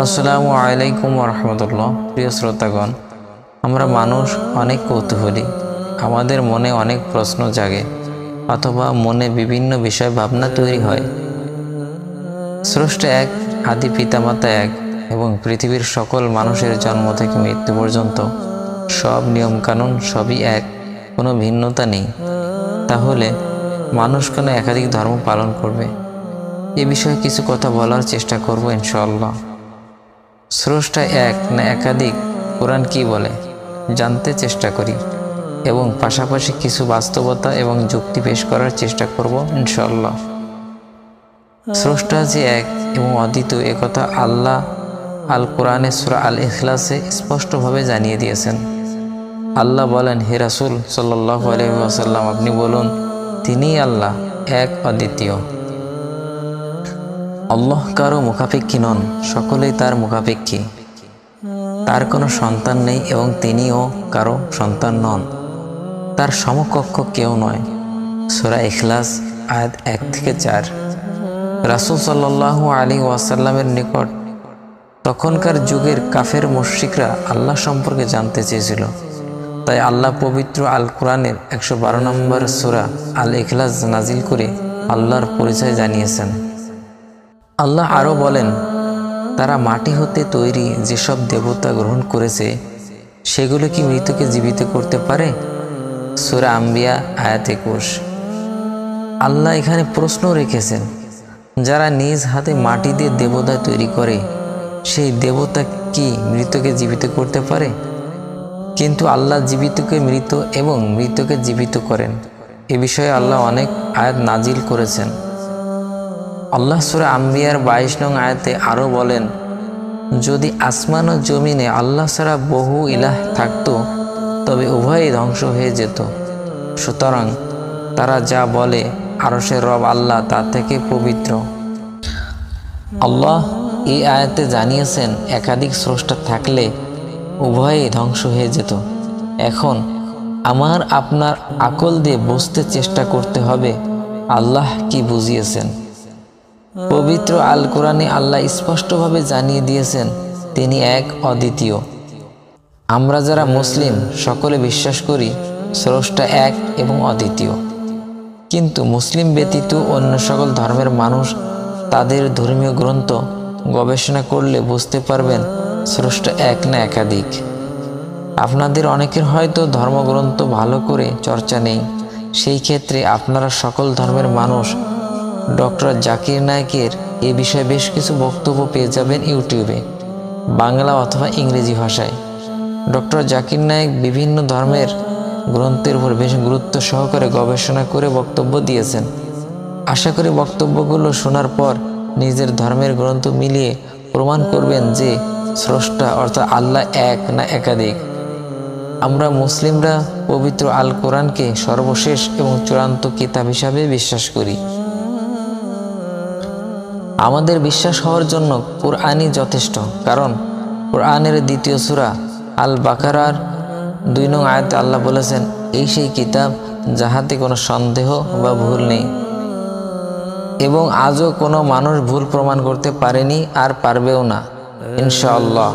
আসসালামু আলাইকুম রহমতুল্লাহ। প্রিয় শ্রোতাগণ, আমরা মানুষ অনেক কৌতূহলী। আমাদের মনে অনেক প্রশ্ন জাগে, অথবা মনে বিভিন্ন বিষয় ভাবনা তৈরি হয়। স্রষ্ট এক, আদি পিতামাতা এক, এবং পৃথিবীর সকল মানুষের জন্ম থেকে মৃত্যু পর্যন্ত সব নিয়মকানুন সবই এক, কোনো ভিন্নতা নেই। তাহলে মানুষ কেন একাধিক ধর্ম পালন করবে? এ বিষয়ে কিছু কথা বলার চেষ্টা করব ইনশাআল্লাহ। স্রষ্টা এক না একাধিক, কোরআন কি বলে? জানতে চেষ্টা করি এবং পাশাপাশি কিছু বাস্তবতা এবং যুক্তি পেশ করার চেষ্টা করব ইনশাল্লাহ স্রষ্টা যে এক এবং অদ্বিতীয় একথা আল্লাহ আল কোরআনে সুরা আল ইখলাসে স্পষ্টভাবে জানিয়ে দিয়েছেন। আল্লাহ বলেন, হে রাসুল সাল্লাহ আলহিহাসাল্লাম আপনি বলুন, তিনিই আল্লাহ, এক অদ্বিতীয়। আল্লাহ কারও মুখাপেক্ষী নন, সকলেই তার মুখাপেক্ষী। তার কোনো সন্তান নেই এবং তিনিও কারও সন্তান নন। তার সমকক্ষ কেউ নয়। সোরা ইখলাস, আয়াত এক থেকে চার। রাসুল সাল্লাহ আলী ওয়াসাল্লামের নিকট তখনকার যুগের কাফের মুশ্রিকরা আল্লাহ সম্পর্কে জানতে চেয়েছিল। তাই আল্লাহ পবিত্র আল কোরআনের একশো বারো নম্বর সুরা আল ইখলাস নাজিল করে আল্লাহর পরিচয় জানিয়েছেন। আল্লাহ আরও বলেন, তারা মাটি হতে তৈরি যেসব দেবতা গ্রহণ করেছে, সেগুলো কি মৃতকে জীবিত করতে পারে? সুরা আম্বিয়া, আয়াত একুশ। আল্লাহ এখানে প্রশ্ন রেখেছেন, যারা নিজ হাতে মাটি দিয়ে দেবতা তৈরি করে, সেই দেবতা কি মৃতকে জীবিত করতে পারে? কিন্তু আল্লাহ জীবিতকে মৃত এবং মৃতকে জীবিত করেন। এ বিষয়ে আল্লাহ অনেক আয়াত নাজিল করেছেন। আল্লাহ সুরা আম্বিয়ার বাইশ নং আয়াতে আরও বলেন, যদি আসমান ও জমিনে আল্লাহ ছাড়া বহু ইলাহ থাকতো, তবে উভয়ই ধ্বংস হয়ে যেত। সুতরাং তারা যা বলে, আরশের রব আল্লাহ তা থেকে পবিত্র। আল্লাহ এই আয়াতে জানিয়েছেন, একাধিক স্রষ্টা থাকলে উভয়ই ধ্বংস হয়ে যেত। এখন আমার আপনার আকল দিয়ে বুঝতে চেষ্টা করতে হবে, আল্লাহ কি বুঝিয়েছেন? পবিত্র আল কোরআনে আল্লাহ স্পষ্টভাবে জানিয়ে দিয়েছেন, তিনি এক অদ্বিতীয়। আমরা যারা মুসলিম, সকলে বিশ্বাস করি স্রষ্টা এক এবং অদ্বিতীয়। কিন্তু মুসলিম ব্যতীত অন্য সকল ধর্মের মানুষ তাদের ধর্মীয় গ্রন্থ গবেষণা করলে বুঝতে পারবেন স্রষ্টা এক না একাধিক। আপনাদের অনেকের হয়তো ধর্মগ্রন্থ ভালো করে চর্চা নেই, সেই ক্ষেত্রে আপনারা সকল ধর্মের মানুষ ডক্টর জাকির নায়কের এ বিষয়ে বেশ কিছু বক্তব্য পেয়ে যাবেন ইউটিউবে, বাংলা অথবা ইংরেজি ভাষায়। ডক্টর জাকির নায়ক বিভিন্ন ধর্মের গ্রন্থের উপর বেশ গুরুত্ব সহকারে গবেষণা করে বক্তব্য দিয়েছেন। আশা করি বক্তব্যগুলো শোনার পর নিজের ধর্মের গ্রন্থ মিলিয়ে প্রমাণ করবেন যে স্রষ্টা অর্থাৎ আল্লাহ এক না একাধিক। আমরা মুসলিমরা পবিত্র আল কোরআনকে সর্বশেষ এবং চূড়ান্ত কিতাব হিসাবে বিশ্বাস করি। আমাদের বিশ্বাস হওয়ার জন্য কোরআনই যথেষ্ট। কারণ কোরআনের দ্বিতীয় সুরা আল বাকারার দুই নং আয়াতে আল্লাহ বলেছেন, এই সেই কিতাব যাহাতে কোনো সন্দেহ বা ভুল নেই। এবং আজও কোনো মানুষ ভুল প্রমাণ করতে পারেনি আর পারবেও না। ইনশাআল্লাহ।